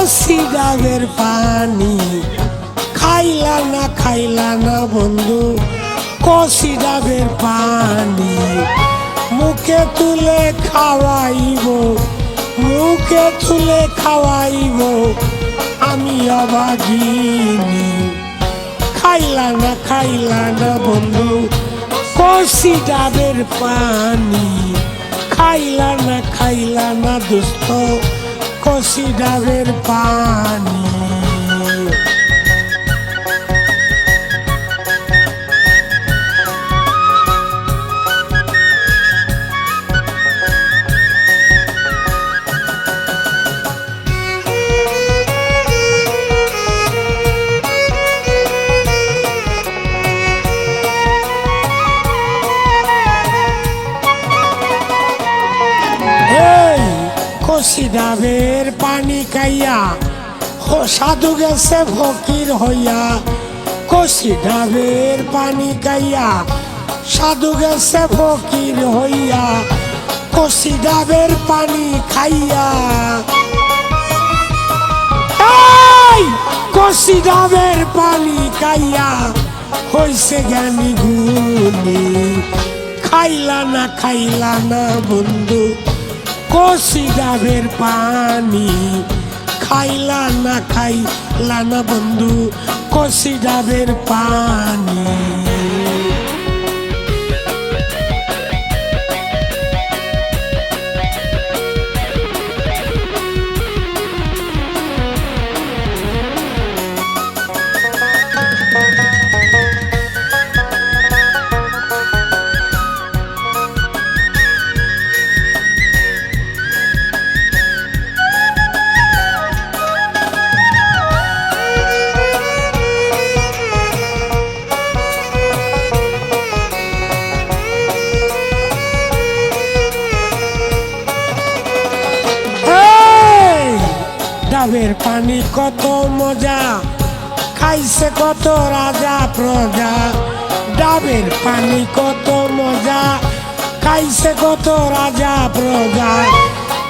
ডাবের পানি। খাইলা না খাইলা না বন্ধু কষি ডাবের পানি। মুখে তুলে খাওয়াইব, মুখে তুলে খাওয়াইব, আমি অবাগিনি। খাইলা না খাইলা না বন্ধু কষি ডাবের পানি। খাইলা না খাইলা না দোস্ত কষি ডাবের পানি ডাবের পানি খাইয়া ও সাধু গেছে ফকির হইয়া। কষি ডাবের পানি খাইয়া, সাধু গেছে ফকির হইয়া কষি ডাবের পানি খাইয়া। কষি ডাবের পানি খাইয়া, হইছে জ্ঞানী গুণী। খাইলা না খাইলা না বন্ধু কষি ডাবের পানি। খাইলা না খাইলা না বন্ধু কষি ডাবের পানি। ডাবের পানি কত মজা, খাইছে কত রাজা প্রজা। ডাবের পানি কত মজা, খাইছে কত রাজা প্রজা।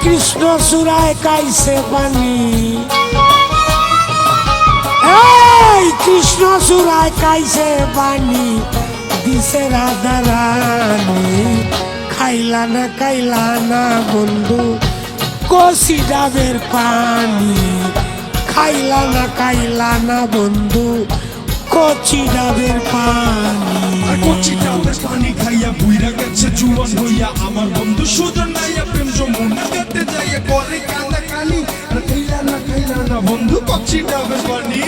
কৃষ্ণ সুরায় খাইছে পানি। এই, কৃষ্ণ সুরায় খাইছে পানি। দিছে রাধা রানী খাইলা না খাইলা না বন্ধু। কষি ডাবের পানি। খাইলা না খাইলা না বন্ধু কচি ডাবের পানি। কচি ডাবের পানি খাইয়া বুইরা গেছে জুয়ান হইয়া আমার বন্ধু সুজন নাইয়া প্রেম যমুনা দেখতে যাইয়া করে কানি আর খাইলা না খাইলা না বন্ধু কচি ডাবের পানি।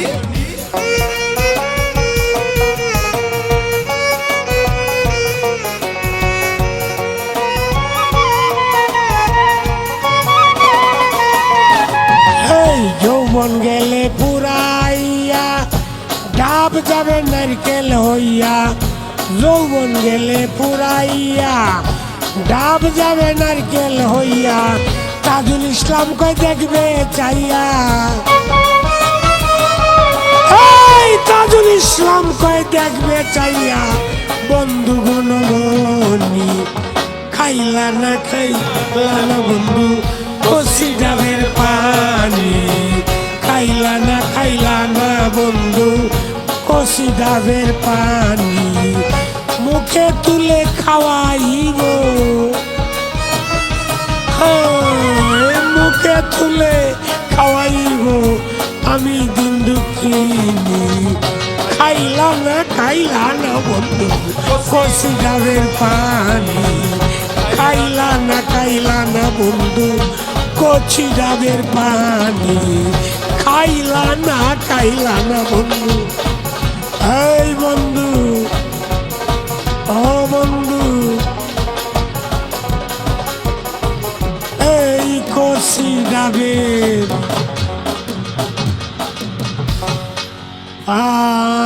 যৌবন গেলে পুরাইয়া, ডাব যাবে নারকেল হইয়া, যৌবন গেলে পুরাইয়া, ডাব যাবে নারকেল হইয়া, তাজুল ইসলাম কই দেখবে চাইয়া? তাজুল ইসলাম কই দেখবে চাইয়া? বন্ধু গুণগণী খাইলা না খাইলা না বন্ধু ডাবের পানি মুখে তুলে খাওয়াইব হ্যাঁ, মুখে তুলে খাওয়াইব আমি দিন দুঃখিনী খাইলা না খাইলা না বন্ধু। কষি ডাবের পানি খাইলা না খাইলা না বন্ধু। কচি ডাবের পানি খাইলা না খাইলা না বন্ধু। এই বন্ধু ও বন্ধু এই কষি ডাবের পানি